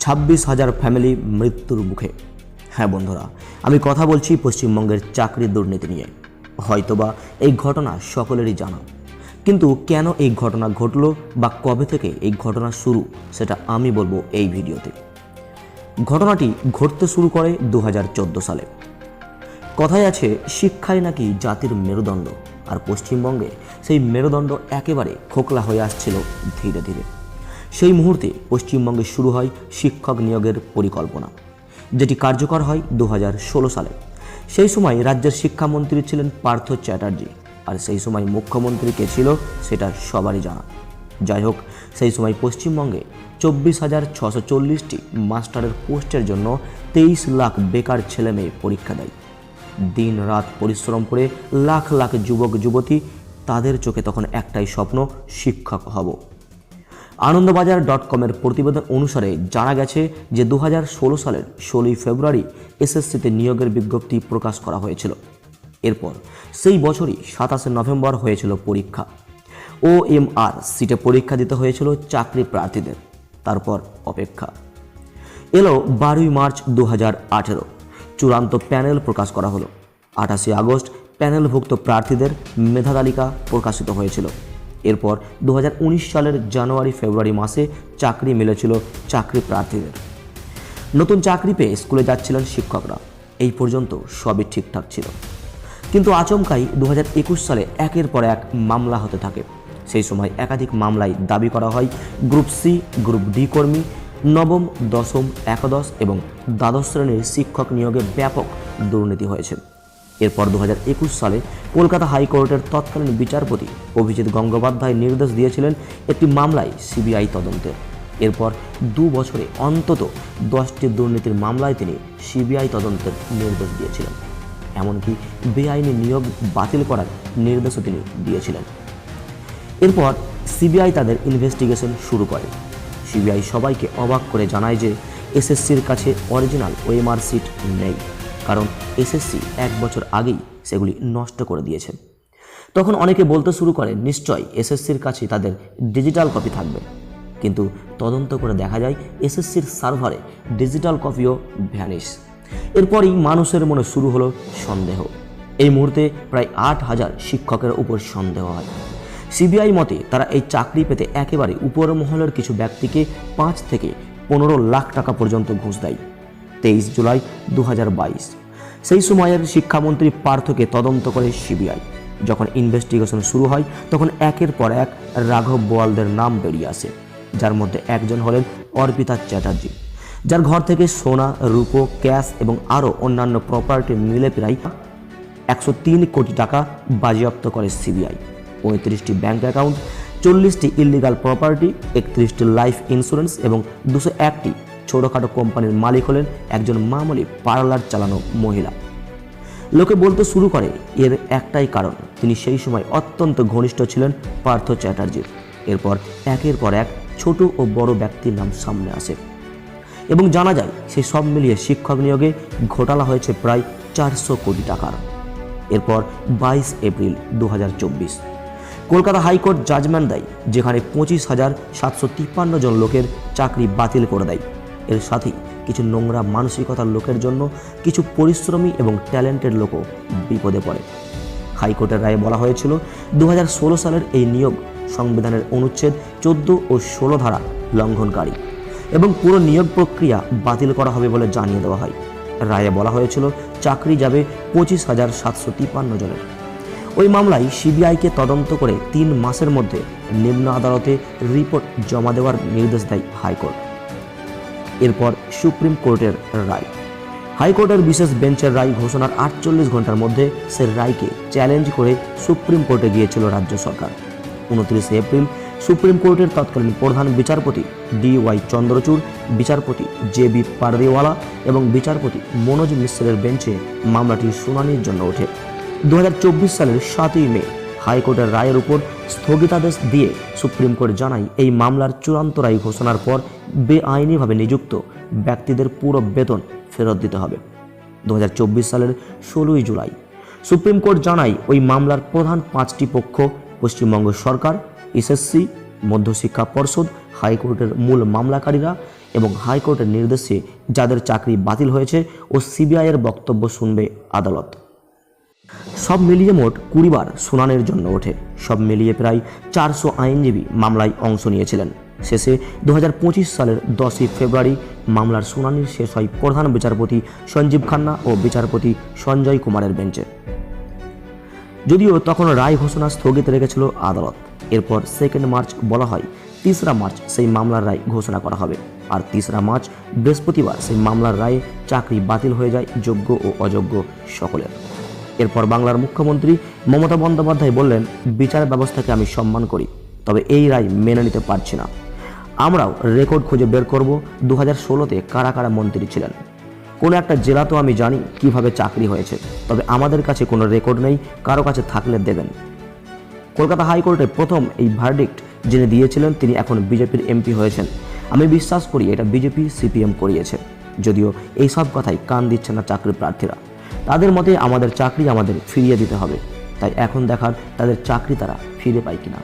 ছাব্বিশ হাজার ফ্যামিলি মৃত্যুর মুখে। হ্যাঁ বন্ধুরা, আমি কথা বলছি পশ্চিমবঙ্গের চাকরির দুর্নীতি নিয়ে। হয়তোবা এই ঘটনা সকলেরই জানা। কিন্তু কেন এই ঘটনা ঘটলো বা কবে থেকে এই ঘটনা শুরু, সেটা আমি বলব এই ভিডিওতে। ঘটনাটি ঘটতে শুরু করে দু হাজার চোদ্দ সালে। কথায় আছে, শিক্ষাই নাকি জাতির মেরুদণ্ড, আর পশ্চিমবঙ্গে সেই মেরুদণ্ড একেবারে খোকলা হয়ে আসছিল ধীরে ধীরে। সেই মুহূর্তে পশ্চিমবঙ্গে শুরু হয় শিক্ষক নিয়োগের পরিকল্পনা, যেটি কার্যকর হয় দু ষোলো সালে। সেই সময় রাজ্যের শিক্ষামন্ত্রী ছিলেন পার্থ চ্যাটার্জি, আর সেই সময় মুখ্যমন্ত্রী কে ছিল সেটা সবারই জানা। যাই হোক, সেই সময় পশ্চিমবঙ্গে চব্বিশ হাজার ছশো চল্লিশটি মাস্টারের পোস্টের জন্য তেইশ লাখ বেকার ছেলে মেয়ে পরীক্ষা দেয়। দিন রাত পরিশ্রম করে লাখ লাখ যুবক যুবতী তাদের চোখে তখন একটাই স্বপ্ন, শিক্ষক হব। আনন্দবাজার ডট কমের প্রতিবেদন অনুসারে জানা গেছে যে দু হাজার ষোলো সালের ষোলোই ফেব্রুয়ারি এসএসসিতে নিয়োগের বিজ্ঞপ্তি প্রকাশ করা হয়েছিল। এরপর সেই বছরই সাতাশে নভেম্বর হয়েছিল পরীক্ষা। ও এম আর সিটে পরীক্ষা দিতে হয়েছিল চাকরি প্রার্থীদের, তারপর অপেক্ষা। এলো বারোই মার্চ দু হাজার আঠেরো, চূড়ান্ত প্যানেল প্রকাশ করা হলো। আঠাশে আগস্ট প্যানেলভুক্ত প্রার্থীদের মেধা তালিকা প্রকাশিত হয়েছিল। এরপর দু হাজার উনিশ সালের জানুয়ারি ফেব্রুয়ারি মাসে চাকরি মিলেছিল চাকরি প্রার্থীদের। নতুন চাকরি পেয়ে স্কুলে যাচ্ছিলেন শিক্ষকরা। এই পর্যন্ত সবই ঠিকঠাক ছিল। কিন্তু আচমকাই দু হাজার একুশ সালে একের পর এক মামলা হতে থাকে। সেই সময় একাধিক মামলায় দাবি করা হয়, গ্রুপ সি, গ্রুপ ডি কর্মী, নবম, দশম, একাদশ এবং দ্বাদশ শ্রেণির শিক্ষক নিয়োগে ব্যাপক দুর্নীতি হয়েছে। এরপর দু হাজার একুশ সালে কলকাতা হাইকোর্টের তৎকালীন বিচারপতি অভিজিৎ গঙ্গোপাধ্যায় নির্দেশ দিয়েছিলেন একটি মামলায় সিবিআই তদন্তের। এরপর দু বছরে অন্তত দশটি দুর্নীতির মামলায় তিনি সিবিআই তদন্তের নির্দেশ দিয়েছিলেন। এমনকি বেআইনি নিয়োগ বাতিল করার নির্দেশও তিনি দিয়েছিলেন। এরপর সিবিআই তাদের ইনভেস্টিগেশন শুরু করে। সিবিআই সবাইকে অবাক করে জানায় যে এসএসসির কাছে অরিজিনাল ওএমআর সিট নেই। কারণ এসএসসি এক বছর আগেই সেগুলি নষ্ট করে দিয়েছে। তখন অনেকে বলতে শুরু করে নিশ্চয় এসএসসির কাছে তাদের ডিজিটাল কপি থাকবে। কিন্তু তদন্ত করে দেখা যায়, এসএসসির সার্ভারে ডিজিটাল কপিও ভ্যানিশ এরপরই মানুষের মনে শুরু হলো সন্দেহ। এই মুহূর্তে প্রায় আট হাজার শিক্ষকের উপর সন্দেহ হয়। সিবিআই মতে তারা এই চাকরি পেতে একেবারে উপর মহলের কিছু ব্যক্তিকে পাঁচ থেকে পনেরো লাখ টাকা পর্যন্ত ঘুষ দেয়। তেইশ জুলাই দু হাজার বাইশ। সেই সময়ের শিক্ষামন্ত্রী পার্থকে তদন্ত করে সিবিআই। যখন ইনভেস্টিগেশন শুরু হয়, তখন একের পর এক রাঘব বোয়ালদের নাম বেরিয়ে আসে, যার মধ্যে একজন হলেন অর্পিতা চ্যাটার্জি, যার ঘর থেকে সোনা, রূপো, ক্যাশ এবং আরও অন্যান্য প্রপার্টি মিলে প্রায় একশো তিন কোটি টাকা বাজেয়াপ্ত করে সিবিআই। পঁয়ত্রিশটি ব্যাঙ্ক অ্যাকাউন্ট চল্লিশটি ইলিগাল প্রপার্টি একত্রিশটি লাইফ ইন্স্যুরেন্স এবং দুশো একটি ছোটোখাটো কোম্পানির মালিক হলেন একজন মামুলি পার্লার চালানো মহিলা। লোকে বলতে শুরু করে, এর একটাই কারণ, তিনি সেই সময় অত্যন্ত ঘনিষ্ঠ ছিলেন পার্থ চ্যাটার্জির। এরপর একের পর এক ছোট ও বড় ব্যক্তির নাম সামনে আসে। এবং জানা যায় সেই সব মিলিয়ে শিক্ষক নিয়োগে ঘোটালা হয়েছে প্রায় চারশো কোটি টাকার। এরপর বাইশ এপ্রিল দু হাজার চব্বিশ, কলকাতা হাইকোর্ট জাজমেন্ট দেয়, যেখানে পঁচিশ হাজার সাতশো তিপ্পান্ন জন লোকের চাকরি বাতিল করে দেয়। এর সাথেই কিছু নোংরা মানসিকতার লোকের জন্য কিছু পরিশ্রমী এবং ট্যালেন্টেড লোকও বিপদে পড়ে। হাইকোর্টের রায়ে বলা হয়েছিল দু হাজার ষোলো সালের এই নিয়োগ সংবিধানের অনুচ্ছেদ চোদ্দ ও ষোলো ধারা লঙ্ঘনকারী এবং পুরো নিয়োগ প্রক্রিয়া বাতিল করা হবে বলে জানিয়ে দেওয়া হয়। রায়ে বলা হয়েছিল, চাকরি যাবে পঁচিশ হাজার সাতশো তিপ্পান্ন জনের। ওই মামলায় সিবিআইকে তদন্ত করে তিন মাসের মধ্যে নিম্ন আদালতে রিপোর্ট জমা দেওয়ার নির্দেশ দেয় হাইকোর্ট। এরপর সুপ্রিম কোর্টের রায়। হাইকোর্টের বিশেষ বেঞ্চের রায় ঘোষণার আটচল্লিশ ঘণ্টার মধ্যে সে রায়কে চ্যালেঞ্জ করে সুপ্রিম কোর্টে গিয়েছিল রাজ্য সরকার। উনত্রিশে এপ্রিল সুপ্রিম কোর্টের তৎকালীন প্রধান বিচারপতি ডি ওয়াই চন্দ্রচূড়, বিচারপতি জে বি পারদেওয়ালা এবং বিচারপতি মনোজ মিশ্রের বেঞ্চে মামলাটির শুনানির জন্য ওঠে। দু হাজার চব্বিশ সালের সাতই মে হাইকোর্টের রায়ের উপর স্থগিতাদেশ দিয়ে সুপ্রিম কোর্ট জানায় এই মামলার চূড়ান্ত রায় ঘোষণার পর বেআইনিভাবে নিযুক্ত ব্যক্তিদের পুরো বেতন ফেরত দিতে হবে। দু হাজার চব্বিশ সালের ষোলোই জুলাই সুপ্রিম কোর্ট জানায় ওই মামলার প্রধান পাঁচটি পক্ষ পশ্চিমবঙ্গ সরকার, এসএসসি, মধ্যশিক্ষা পর্ষদ, হাইকোর্টের মূল মামলাকারীরা এবং হাইকোর্টের নির্দেশে যাদের চাকরি বাতিল হয়েছে ও সিবিআইয়ের বক্তব্য শুনবে আদালত। সব মিলিয়ে মোট কুড়িবার শুনানির জন্য ওঠে। সব মিলিয়ে প্রায় চারশো আইনজীবী মামলায় অংশ নিয়েছিলেন। শেষে দু সালের দশই ফেব্রুয়ারি মামলার শুনানি শেষ হয় প্রধান বিচারপতি সঞ্জীব খান্না ও বিচারপতি সঞ্জয় কুমারের বেঞ্চে। যদিও তখন রায় ঘোষণা স্থগিত রেখেছিল আদালত। এরপর সেকেন্ড মার্চ বলা হয়, তিসরা মার্চ সেই মামলার রায় ঘোষণা করা হবে। আর তিসরা মার্চ বৃহস্পতিবার সেই মামলার রায়ে চাকরি বাতিল হয়ে যায় যোগ্য ও অযোগ্য সকলের। এরপর বাংলার মুখ্যমন্ত্রী মমতা বন্দ্যোপাধ্যায় বললেন, বিচার ব্যবস্থাকে আমি সম্মান করি, তবে এই রায় মেনে নিতে পারছি না। আমরাও রেকর্ড খুঁজে বের করব দু হাজার ষোলোতে কারা কারা মন্ত্রী ছিলেন। কোনো একটা জেলা তো আমি জানি কীভাবে চাকরি হয়েছে, তবে আমাদের কাছে কোনো রেকর্ড নেই, কারও কাছে থাকলে দেবেন। কলকাতা হাইকোর্টে প্রথম এই ভার্ডিক্ট যিনি দিয়েছিলেন, তিনি এখন বিজেপির এমপি হয়েছেন। আমি বিশ্বাস করি এটা বিজেপি, সিপিএম করিয়েছে। যদিও এই সব কথাই কান দিচ্ছে না চাকরি প্রার্থীরা। তাদের মতে আমাদের চাকরি আমাদের ফিরিয়ে দিতে হবে। তাই এখন দেখার তাদের চাকরি তারা ফিরে পায় কিনা।